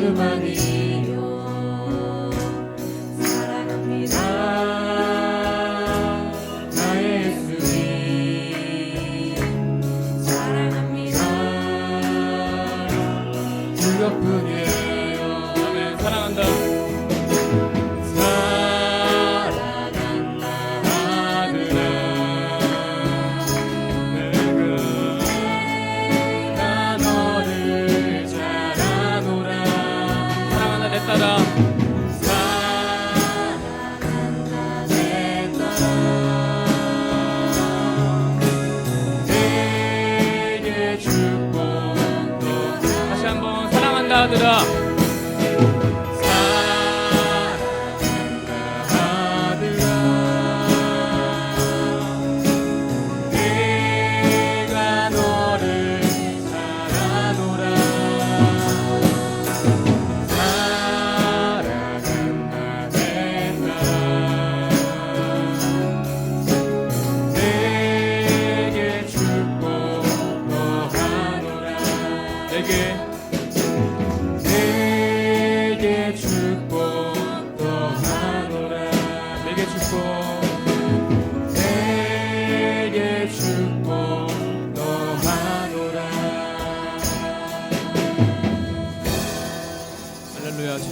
주 많이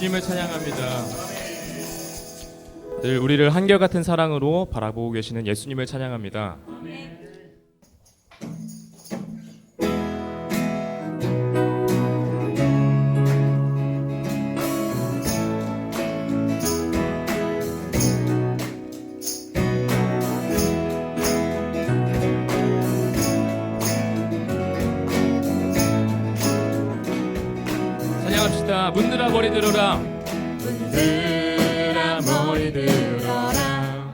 주님을 찬양합니다. 늘 우리를 한결같은 사랑으로 바라보고 계시는 예수님을 찬양합니다. 찬양 합시다. 문들아 머리 들어라. 문들아 머리 들어라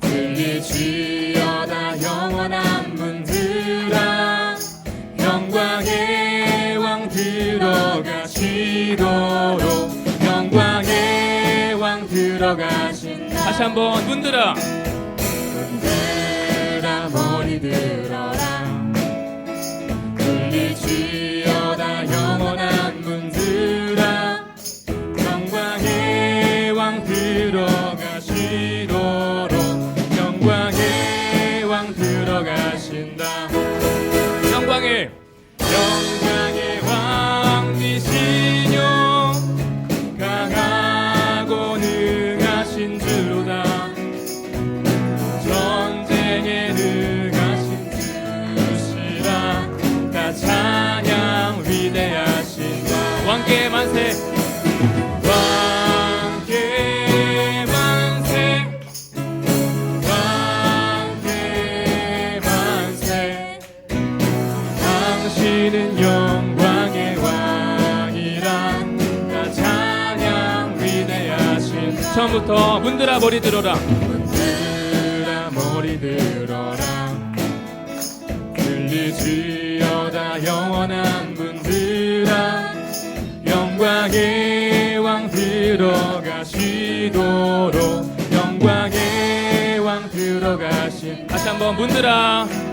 들리지어다 영원한 문들아 영광의 왕 들어가시도록 영광의 왕 들어가신다 다시 한번 문들아. 문들아 머리 들어라 왕께 만세. 왕께 만세 왕께 만세 당신은 영광의 왕이란 다 찬양 위대하신 처음부터 문들아 머리 들어라. 들어라. 들리지어다 영원한 분들아. 영광의 왕 들어가시도록. 영광의 왕 들어가시 다시 한번 분들아.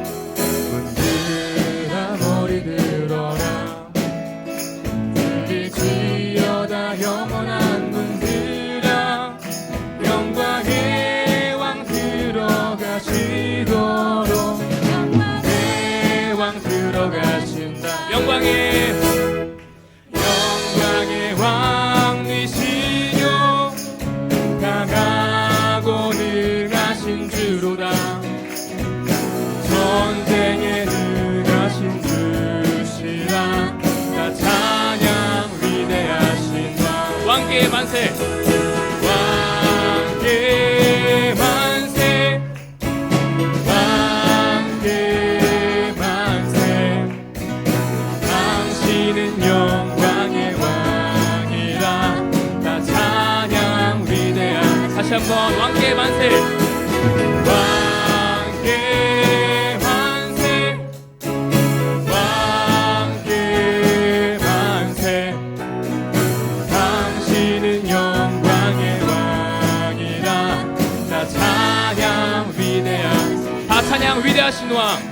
찬양 위대하신 왕.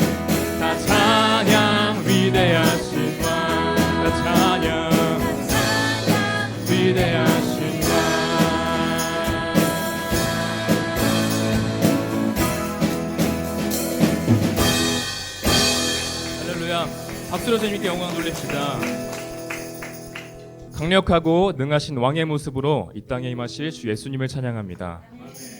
다 찬양 위대하신 왕. 다 찬양 위대하신 왕. 할렐루야. 박수로 주님께 영광 돌립시다. 강력하고 능하신 왕의 모습으로 이 땅에 임하실 주 예수님을 찬양합니다. 아멘.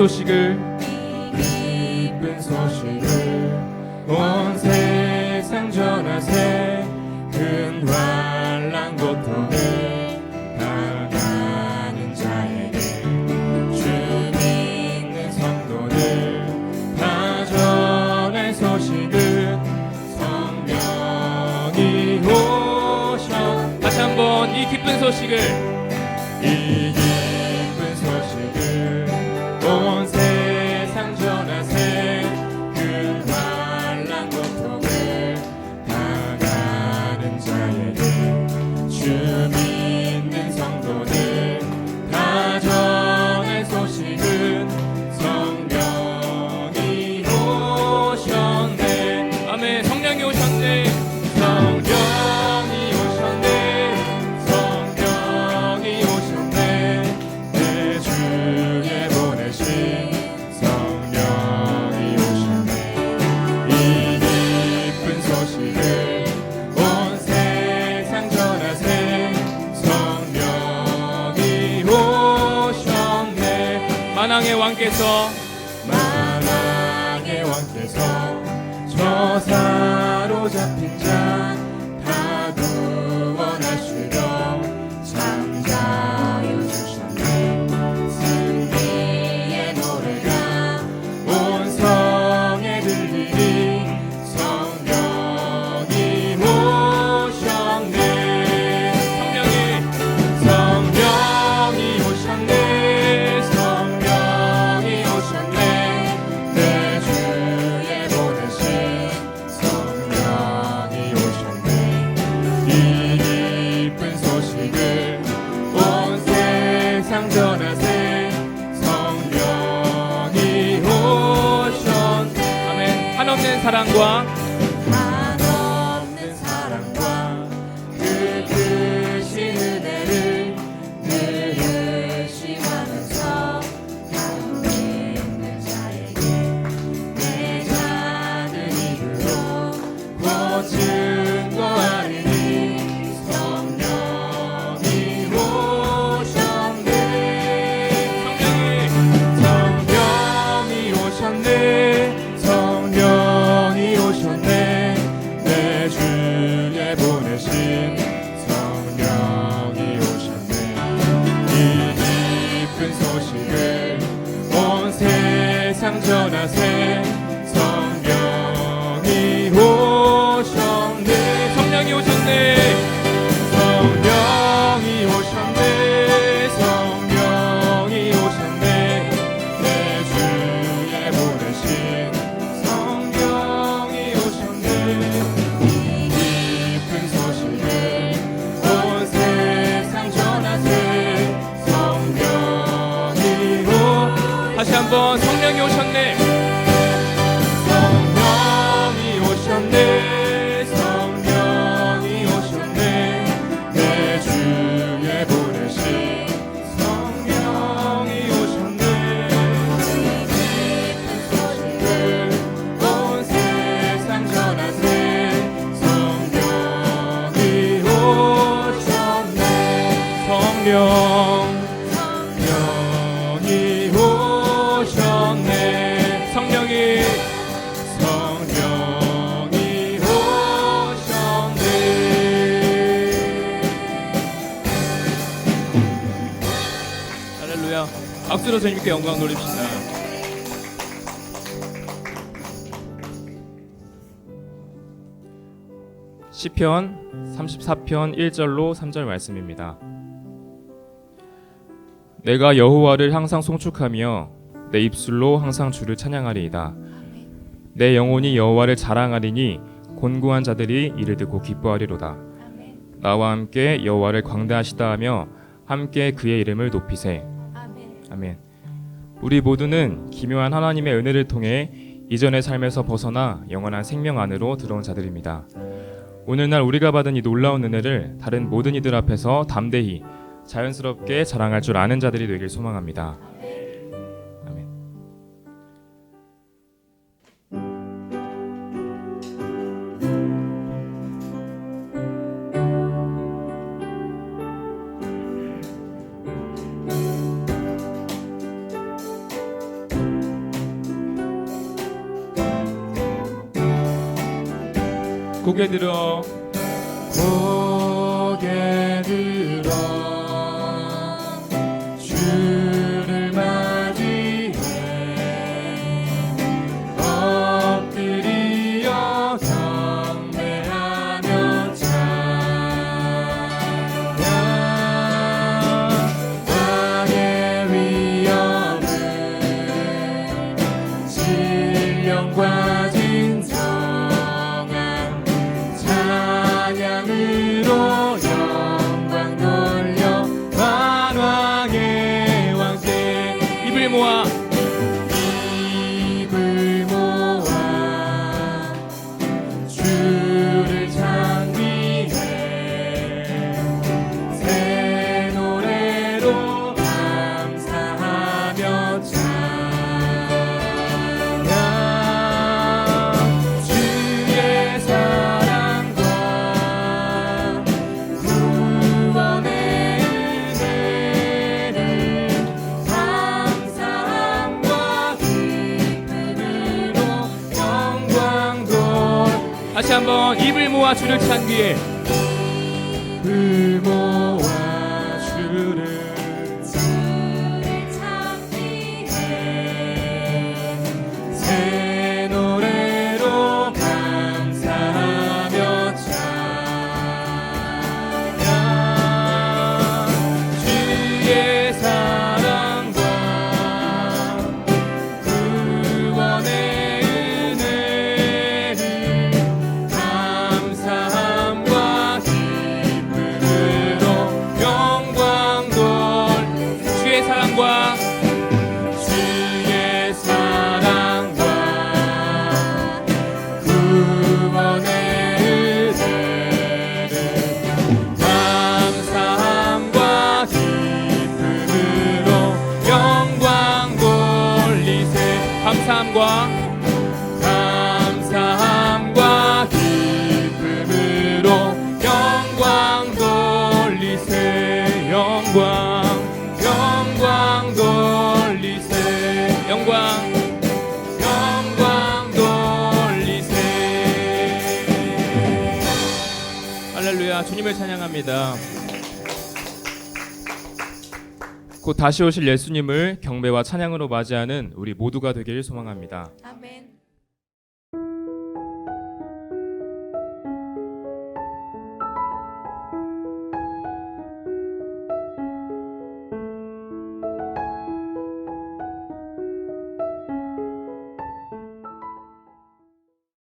소식을 기쁜 소식을 온 세상 전하세 큰 환란 고통을 당하는 자에게 주 믿는 성도들 다 전할 소식을 성령이 오셔. 다시 한번 이 기쁜 소식을 만왕의 왕께서. 만왕의 왕께서 저 사로잡힌 자. 세상 전하세 성령이 오셨네. 성령이 오셨네. 성령이 오셨네. 성령이 오셨네. 내 주에 보내신 성령이 오셨네. 깊은 소식을 온 세상 전하세 성령이 오. 다시 한번 성령 성령이 오셨네 성령이 성령이 오셨네 할렐루야. 박수로 주님께 영광 돌립시다. 시편 34편 1절로 3절 말씀입니다. 내가 여호와를 항상 송축하며 내 입술로 항상 주를 찬양하리이다. 내 영혼이 여호와를 자랑하리니 곤고한 자들이 이를 듣고 기뻐하리로다. 나와 함께 여호와를 광대하시다 하며 함께 그의 이름을 높이세. 아멘. 우리 모두는 기묘한 하나님의 은혜를 통해 이전의 삶에서 벗어나 영원한 생명 안으로 들어온 자들입니다. 오늘날 우리가 받은 이 놀라운 은혜를 다른 모든 이들 앞에서 담대히 자연스럽게 자랑할 줄 아는 자들이 되길 소망합니다. 한번 입을 모아 주를 찬귀해 주님을 찬양합니다. 곧 다시 오실 예수님을 경배와 찬양으로 맞이하는 우리 모두가 되기를 소망합니다. 아멘.